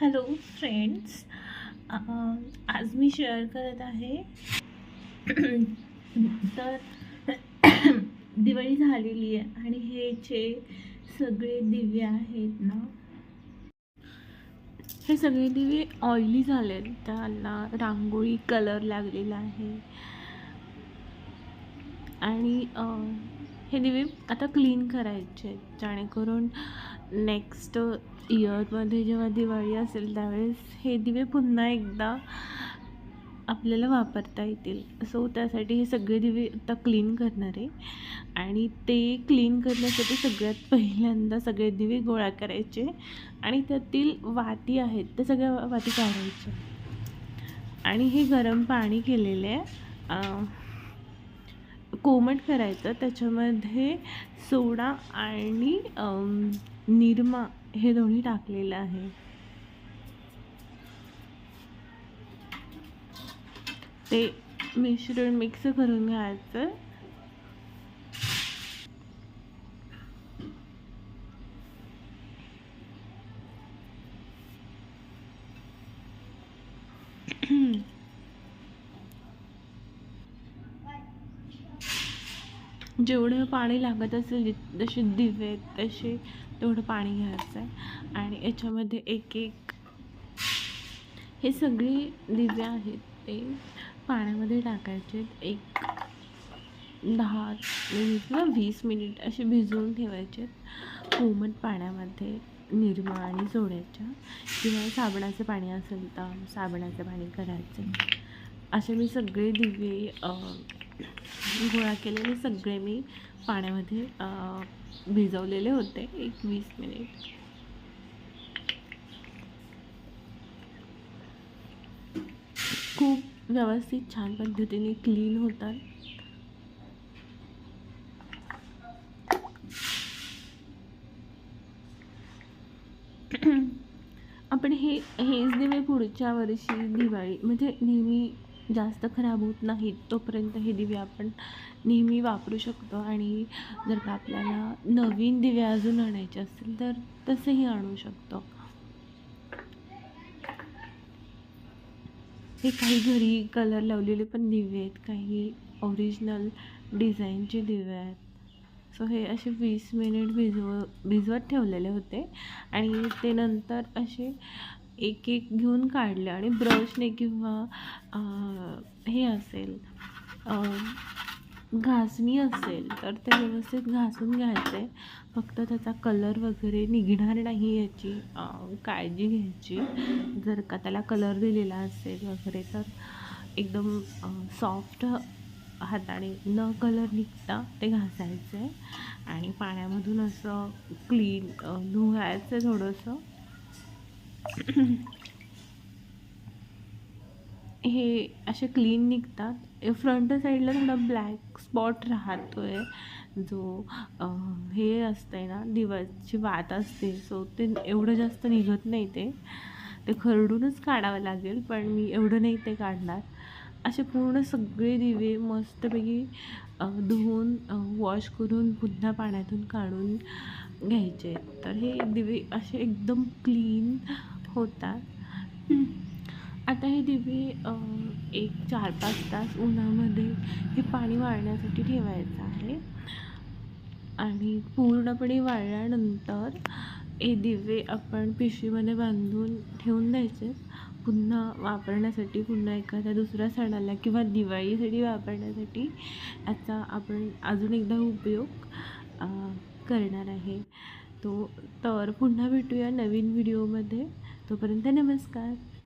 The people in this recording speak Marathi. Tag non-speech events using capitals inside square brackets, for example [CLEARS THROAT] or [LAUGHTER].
हॅलो फ्रेंड्स um, आज मी शेअर करत आहे. [CLEARS THROAT] तर [CLEARS THROAT] दिवाळी झालेली आहे आणि हे जे सगळे दिवे आहेत ना हे सगळे दिवे ऑइली झाले त्याला रांगोळी कलर लागलेला आहे. आणि हे दिवे आता क्लीन करायचे आहेत. जेणेकरून नेक्स्ट इयरमध्ये जेव्हा दिवाळी असेल त्यावेळेस हे दिवे पुन्हा एकदा आपल्याला वापरता येतील. सो त्यासाठी हे सगळे दिवे आता क्लीन करणार आहे. आणि ते क्लीन करण्यासाठी सगळ्यात पहिल्यांदा सगळे दिवे गोळा करायचे आणि त्यातील वाती आहेत त्या सगळ्या वाती काढायच्या. आणि हे गरम पाणी केलेले आहे. कोमट करायचं. त्याच्यामध्ये सोडा आणि निरमा हे दोन्ही टाकलेलं आहे. ते मिश्रण मिक्स करून घ्यायचं. [CLEARS THROAT] जेवढं पाणी लागत असेल जि जसे दिवे तसे तेवढं पाणी घ्यायचं आहे. आणि याच्यामध्ये एक एक हे सगळी दिवे आहेत ते पाण्यामध्ये टाकायचे एक दहा मिनिट किंवा वीस मिनिट असे भिजवून ठेवायचे कोमट पाण्यामध्ये निरमा आणि सोड्याच्या किंवा साबणाचं पाणी असेल तर साबणाचं पाणी करायचं. असे मी सगळे दिवे गोळा केलेले सगळे मी पाण्यामध्ये भिजवलेले होते. एक वीस मिनिट. खूप व्यवस्थित छान पद्धतीने क्लीन होतात. आपण हे हेच दिवे पुढच्या वर्षी दिवाळी म्हणजे नेहमी जास्त खराब होत नाहीत तोपर्यंत हे दिवे आपण नेहमी वापरू शकतो. आणि जर का आपल्याला नवीन दिवे अजून आणायचे असतील तर तसेही आणू शकतो. हे काही घरी कलर लावलेले पण दिवे आहेत. काही ओरिजिनल डिझाईनचे दिवे आहेत. सो हे असे वीस मिनिट भिजव भिजवत ठेवलेले होते. आणि ते नंतर असे एक एक घेऊन काढले आणि ब्रशने किंवा हे असेल घासणी असेल तर ते व्यवस्थित घासून घ्यायचे. फक्त त्याचा कलर वगैरे निघणार नाही याची काळजी घ्यायची. जर का त्याला कलर दिलेला असेल वगैरे तर एकदम सॉफ्ट हाताने न कलर निघता ते घासायचे. आणि पाण्यामधून असं क्लीन धुवायचं थोडंसं. [LAUGHS] हे असे क्लीन निघतात. फ्रंट साईडला थोडा ब्लॅक स्पॉट राहतो आहे जो हे हे असते ना दिवाची वात असते. सो ते एवढं जास्त निघत नाही ते. ते खरडूनच काढावं लागेल पण मी एवढं नाही ते काढणार. असे पूर्ण सगळे दिवे मस्तपैकी धुवून वॉश करून पुन्हा पाण्यातून काढून घ्यायचे तर हे दिवे असे एकदम क्लीन होतात. आता हे दिवे एक चार पाच तास उन्हामध्ये हे पाणी वाळण्यासाठी ठेवायचं आहे. आणि पूर्णपणे वाळल्यानंतर हे दिवे आपण पिशवीमध्ये बांधून ठेवून द्यायचे. पुन्हा वापरण्यासाठी पुन्हा एखाद्या दुसऱ्या सणाला किंवा दिवाळीसाठी वापरण्यासाठी याचा आपण अजून एकदा उपयोग करणार आहे. तो तर पुन्हा भेटूया नवीन व्हिडिओमध्ये तोपर्यंत नमस्कार.